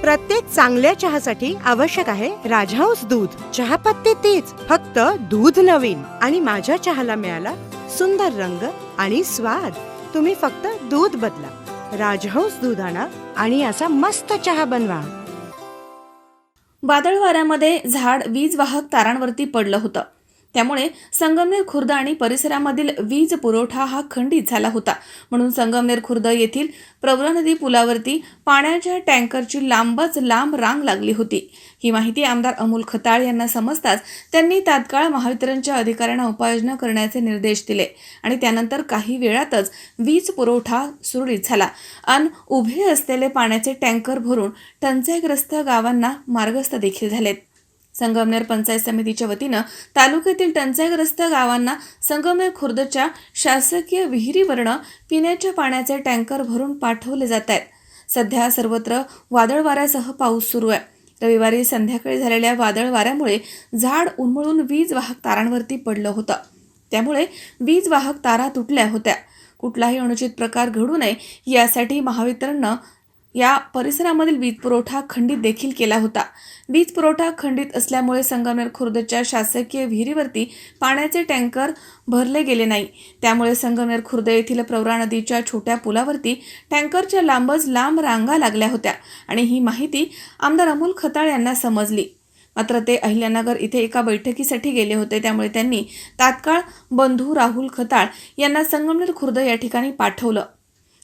प्रत्येक चांगल्या चहासाठी आवश्यक आहे राजहंस दूध. चहापत्ती तेच फक्त दूध नवीन. आणि माझ्या चहाला मिळाला सुंदर रंग आणि स्वाद. तुम्ही फक्त दूध बदला. राजहंस दूध आणा आणि असा मस्त चहा बनवा. वादळ वाऱ्यामध्ये झाड वीज वाहक तारांवरती पडलं होतं. त्यामुळे संगमनेर खुर्द आणि परिसरामधील वीज पुरवठा हा खंडित झाला होता. म्हणून संगमनेर खुर्द येथील प्रवरा नदी पुलावरती पाण्याच्या टँकरची लांबच लांब रांग लागली होती. ही माहिती आमदार अमोल खताळ यांना समजताच त्यांनी तात्काळ महावितरणच्या अधिकाऱ्यांना उपाययोजना करण्याचे निर्देश दिले आणि त्यानंतर काही वेळातच वीज पुरवठा सुरळीत झाला. अन उभे असलेले पाण्याचे टँकर भरून टंचाईग्रस्त गावांना मार्गस्थ देखील झालेत. संगमनेर पंचायत समितीच्या वतीनं तालुक्यातील टंचाईग्रस्त गावांना संगमनेर खुर्दच्या शासकीय विहिरीवरनं पिण्याच्या पाण्याचे टँकर भरून पाठवले जात आहेत. सध्या सर्वत्र वादळ वाऱ्यासह पाऊस सुरू आहे. रविवारी संध्याकाळी झालेल्या वादळ वाऱ्यामुळे झाड उन्मळून वीज वाहक तारांवरती पडलं होतं. त्यामुळे वीज वाहक तारा तुटल्या होत्या. कुठलाही अनुचित प्रकार घडू नये यासाठी महावितरणनं या परिसरामधील वीज पुरवठा खंडित देखील केला होता. वीज पुरवठा खंडित असल्यामुळे संगमनेर खुर्दच्या शासकीय विहिरीवरती पाण्याचे टँकर भरले गेले नाही. त्यामुळे संगमनेर खुर्द येथील प्रवरा नदीच्या छोट्या पुलावरती टँकरच्या लांबच लांब रांगा लागल्या होत्या आणि ही माहिती आमदार अमोल खताळ यांना समजली. मात्र ते अहिल्यानगर इथे एका बैठकीसाठी गेले होते. त्यामुळे त्यांनी तात्काळ बंधू राहुल खताळ यांना संगमनेर खुर्द या ठिकाणी पाठवलं.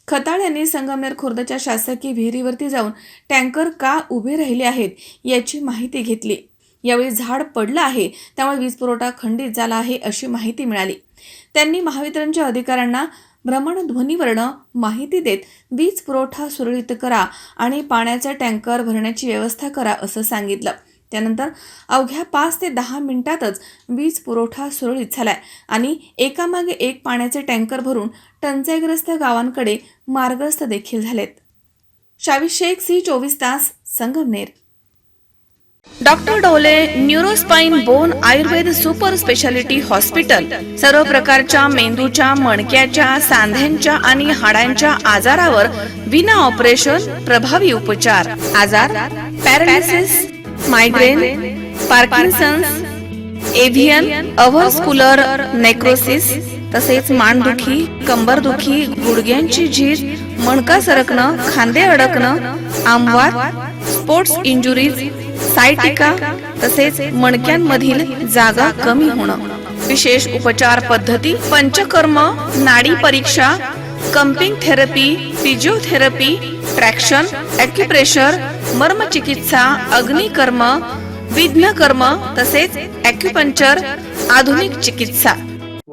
खताळ यांनी संगमनेर खुर्दच्या शासकीय विहिरीवरती जाऊन टँकर का उभे राहिले आहेत याची माहिती घेतली. यावेळी झाड पडलं आहे त्यामुळे वीज पुरवठा खंडित झाला आहे अशी माहिती मिळाली. त्यांनी महावितरणच्या अधिकाऱ्यांना भ्रमणध्वनीवरनं माहिती देत वीज पुरवठा सुरळीत करा आणि पाण्याचा टँकर भरण्याची व्यवस्था करा असं सांगितलं. त्यानंतर अवघ्या पाच ते दहा मिनिटातच वीज पुरवठा सुरळीत झालाय आणि एकामागे एक पाण्याचे टँकर भरून टंचाईग्रस्त गावांकडे मार्गस्थ देखील झालेत. शावी शेख सी चोवीस तास Sangamner. Doctor Dole neurospine bone Ayurveda super speciality hospital. सर्व प्रकारच्या मेंदूच्या मणक्याच्या सांध्यांच्या आणि हाडांच्या आजारावर विना ऑपरेशन प्रभावी उपचार. आजार पॅरालिसिस मायग्रेन पार्किन्सन्स एव्हियन अव्हर्स्कुलर नेक्रोसिस तसेच मानदुखी कंबरदुखी गुडघ्यांची झीज मणका सरकणं खांदे अडकणं आमवात स्पोर्ट्स इंजुरीज सायटिका तसेच मणक्यांमधील जागा कमी होणं. विशेष उपचार पद्धती पंचकर्म नाडी परीक्षा cupping therapy physiotherapy traction acupressure मर्मचिकित्सा अग्निकर्म विघ्नकर्म तसेच ॲक्युपंक्चर आधुनिक चिकित्सा.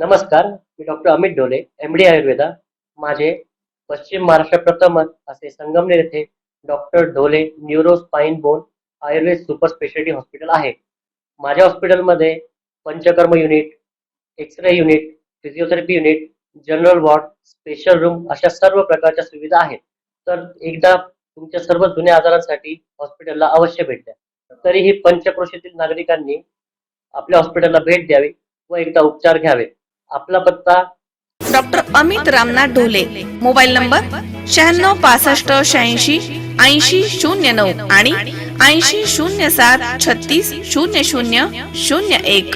नमस्कार मी डॉक्टर अमित डोले एम डी आयुर्वेदा. माझे पश्चिम महाराष्ट्र प्रथमच असे संगमनेर येथे doctor Dhole neuro spine bone Ayurveda super speciality hospital आहे. माझ्या हॉस्पिटलमध्ये panchakarma unit X ray unit physiotherapy unit general ward special room अशा सर्व प्रकारच्या सुविधा आहेत. तर एकदा तुमच्या सर्व जुन्या आजारांसाठी हॉस्पिटलला अवश्य भेट द्या. तरीही पंचक्रोशीतील नागरिकांनी आपल्या हॉस्पिटलला भेट द्यावी व एकदा उपचार घ्यावे. आपला पत्ता doctor Amit Ramnath Dhole mobile number शहाण्णव पासष्ट शहाऐंशी ऐंशी शून्य नऊ आणि ऐंशी शून्य सात छत्तीस शून्य शून्य शून्य एक.